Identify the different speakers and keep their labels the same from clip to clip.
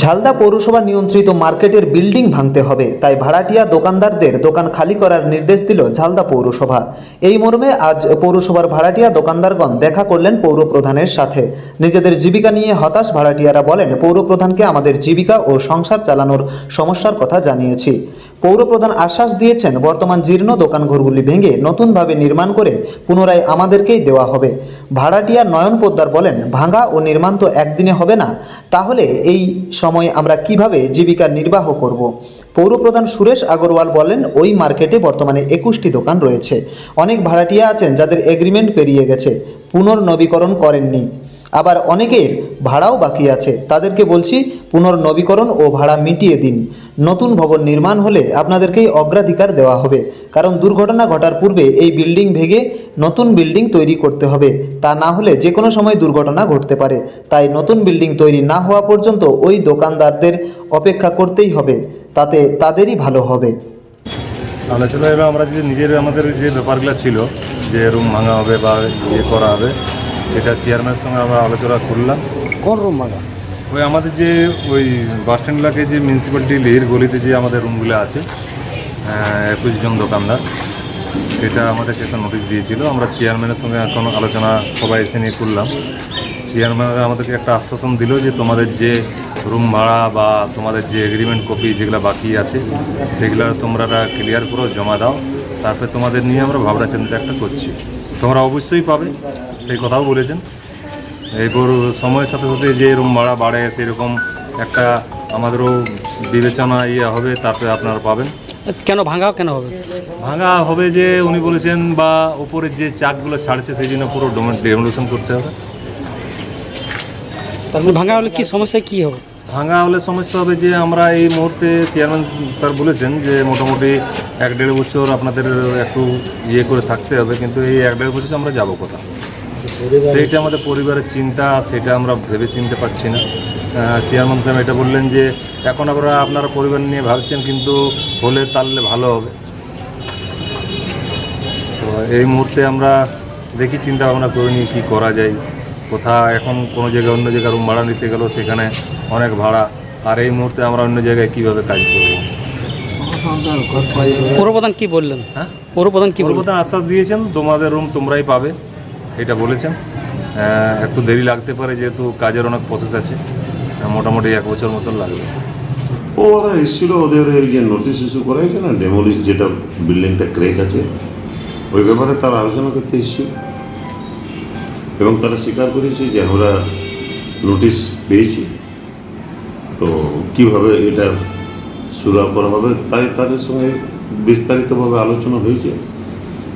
Speaker 1: ঝালদা পৌরসভা নিয়ন্ত্রিত মার্কেটের বিল্ডিং ভাঙতে হবে, তাই ভাড়াটিয়া দোকানদারদের দোকান খালি করার নির্দেশ দিল ঝালদা পৌরসভা। এই মর্মে আজ পৌরসভার ভাড়াটিয়া দোকানদারগণ দেখা করলেন পৌর প্রধানের সাথে। নিজেদের জীবিকা নিয়ে হতাশ ভাড়াটিয়ারা বলেন পৌর প্রধানকে আমাদের জীবিকা ও সংসার চালানোর সমস্যার কথা জানিয়েছি। পৌরপ্রধান আশ্বাস দিয়েছেন, বর্তমান জীর্ণ দোকানঘরগুলি ভেঙে নতুনভাবে নির্মাণ করে পুনরায় আমাদেরকেই দেওয়া হবে। ভাড়াটিয়া নয়ন পোদ্দার বলেন, ভাঙা ও নির্মাণ তো একদিনে হবে না। তাহলে এই সময় আমরা কীভাবে জীবিকা নির্বাহ করব? পৌরপ্রধান সুরেশ আগরওয়াল বলেন, ওই মার্কেটে বর্তমানে একুশটি দোকান রয়েছে। অনেক ভাড়াটিয়া আছেন যাদের এগ্রিমেন্ট পেরিয়ে গেছে। পুনর্নবীকরণ করেননি। আবার অনেকের ভাড়াও বাকি আছে। তাদেরকে বলছি, পুনর্নবীকরণ ও ভাড়া মিটিয়ে দিন। নতুন ভবন নির্মাণ হলে আপনাদেরকেই অগ্রাধিকার দেওয়া হবে। কারণ দুর্ঘটনা ঘটার পূর্বে এই বিল্ডিং ভেঙে নতুন বিল্ডিং তৈরি করতে হবে। তা না হলে যে কোনো সময় দুর্ঘটনা ঘটতে পারে। তাই নতুন বিল্ডিং তৈরি না হওয়া পর্যন্ত ওই দোকানদারদের অপেক্ষা করতেই হবে। তাতে তাদেরই ভালো হবে।
Speaker 2: আলোচনা এবার আমরা যে নিজের আমাদের যে ব্যাপারগুলো ছিল, যে রুম ভাঙা হবে বা ইয়ে করা হবে সেটা চেয়ারম্যানের সঙ্গে আমরা আলোচনা করলাম।
Speaker 3: কোন রুম ভাঙা
Speaker 2: ওই আমাদের যে ওই বাস স্ট্যান্ড যে মিউনিসিপ্যালিটি লেহের গলিতে যে আমাদের রুমগুলো আছে একুশ জন দোকানদার সেটা আমাদেরকে একটা নোটিশ দিয়েছিল। আমরা চেয়ারম্যানের সঙ্গে এখন আলোচনা সবাই এসে নিয়ে করলাম। চেয়ারম্যান আমাদেরকে একটা আশ্বাসন দিল যে তোমাদের যে রুম ভাড়া বা তোমাদের যে এগ্রিমেন্ট কপি যেগুলো বাকি আছে সেগুলো তোমরা ক্লিয়ার করো জমা দাও। তারপরে তোমাদের নিয়ে আমরা ভাবনা চিন্তা একটা করছি। তোমরা অবশ্যই পাবে সেই কথাও বলেছেন। এরপর সময়ের সাথে সাথে যে এরকম ভাড়া বাড়ে সেরকম একটা আমাদেরও বিবেচনা ইয়ে হবে তারপরে আপনারা পাবেন।
Speaker 3: কেন ভাঙা কেন হবে?
Speaker 2: ভাঙা হবে যে উনি বলেছেন বা উপরের যে চাকগুলো ছাড়ছে সেই জন্য পুরো ডেমোলেশন করতে হবে।
Speaker 3: তারপরে ভাঙা হলে কি সমস্যা কি হবে?
Speaker 2: ভাঙা হলে সমস্যা হবে যে আমরা এই মুহূর্তে চেয়ারম্যান স্যার বলেছেন যে মোটামুটি এক দেড় বছর আপনাদের একটু ইয়ে করে থাকতে হবে, কিন্তু এই এক দেড় বছর আমরা যাব কোথাও সেইটা আমাদের পরিবারের চিন্তা, সেটা আমরা ভেবে চিনতে পারছি না চেয়ারম্যান সাহেব এটা বললেন যে এখন আমরা আপনারা পরিবার নিয়ে ভাবছেন, কিন্তু হলে তাহলে ভালো হবে। তো এই মুহূর্তে আমরা দেখি, চিন্তা ভাবনা করে নিই কী করা যায়। কোথা এখন কোনো জায়গায় অন্য জায়গায় রুম ভাড়া নিতে গেলেও সেখানে অনেক ভাড়া। আর এই মুহূর্তে আমরা অন্য জায়গায় কীভাবে কাজ করব?
Speaker 3: পৌরপ্রধান কি বললেন?
Speaker 2: হ্যাঁ?
Speaker 3: পৌরপ্রধান কি বললেন?
Speaker 2: পূর্বতন আশ্বাস দিয়েছেন তোমাদের রুম তোমরাই পাবে এটা বলেছেন। একটু দেরি লাগতে পারে যেহেতু কাজের অনেক প্রসেস আছে মোটামুটি এক বছর মতন লাগবে।
Speaker 4: ওরা এসেছিল ওদের এই যে নোটিশ ইস্যু করা হয়েছে না ডেমোলিশ যেটা বিল্ডিংটা ক্রেক আছে ওই ব্যাপারে তারা আলোচনা করতে এসেছিল। এবং তারা স্বীকার করেছে যে আমরা নোটিশ পেয়েছি। তো কীভাবে এটা শুরু করা হবে, তাই তাদের সঙ্গে বিস্তারিতভাবে আলোচনা হয়েছে।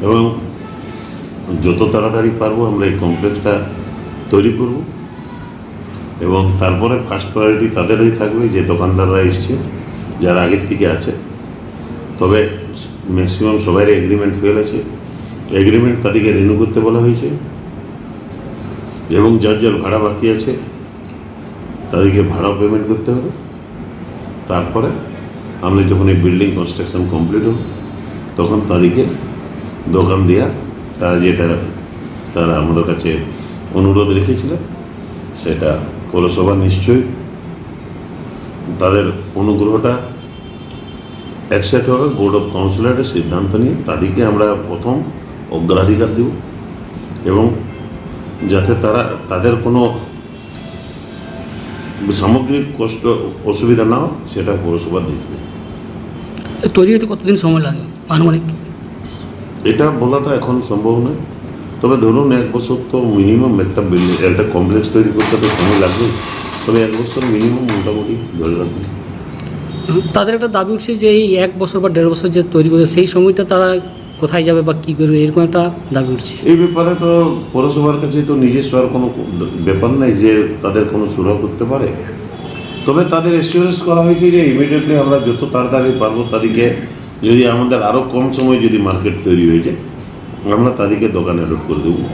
Speaker 4: এবং যত তাড়াতাড়ি পারব আমরা এই কমপ্লেক্সটা তৈরি করব। এবং তারপরে ফার্স্ট প্রায়োরিটি তাদেরই থাকবে, যে দোকানদাররা এসছে, যারা আগের থেকে আছে। তবে ম্যাক্সিমাম সবাই এগ্রিমেন্ট ফেল আছে। এগ্রিমেন্ট তাদেরকে রিনিউ করতে বলা হয়েছে। এবং যার যার ভাড়া বাকি আছে, তাদেরকে ভাড়াও পেমেন্ট করতে হবে। তারপরে আমরা যখন এই বিল্ডিং কনস্ট্রাকশন কমপ্লিট হবে, তখন তাদেরকে দোকান দেওয়া তারা যেটা, তারা আমাদের কাছে অনুরোধ রেখেছিলেন, সেটা পৌরসভা নিশ্চয়ই তাদের অনুগ্রহটা অ্যাকসেপ্ট হবে বোর্ড অফ কাউন্সিলরের সিদ্ধান্ত নিয়ে তাদেরকে আমরা প্রথম অগ্রাধিকার দেব এবং যাতে তারা তাদের কোনো সামগ্রিক কষ্ট অসুবিধা না সেটা পৌরসভা দেখবে।
Speaker 3: তৈরি হতে কতদিন সময় লাগে আনুমানিক?
Speaker 4: এটা বলাটা এখন সম্ভব নয়। তবে ধরুন এক বছর তো মিনিমাম একটা বিল্ডিং একটা কমপ্লেক্স তৈরি করতে তো সময় লাগবে। তবে এক বছর মিনিমাম মোটামুটি ধরে রাখবে
Speaker 3: তাদের একটা দাবি উঠছে যে এই এক বছর বা দেড় বছর যে তৈরি করে সেই সময়টা তারা কোথায় যাবে বা কী করবে, এরকম একটা দাবি উঠছে।
Speaker 4: এই ব্যাপারে তো পৌরসভার কাছে তো নিজস্ব আর কোনো ব্যাপার নাই যে তাদের কোনো সুরাহ করতে পারে। তবে তাদের এসিওরেন্স করা হয়েছে যে ইমিডিয়েটলি আমরা যত তাড়াতাড়ি পারব তাদেরকে যদি আমাদের আরও কম সময় যদি মার্কেট তৈরি হয়ে যায়, আমরা তাদেরকে দোকানে লোড করে দেবো।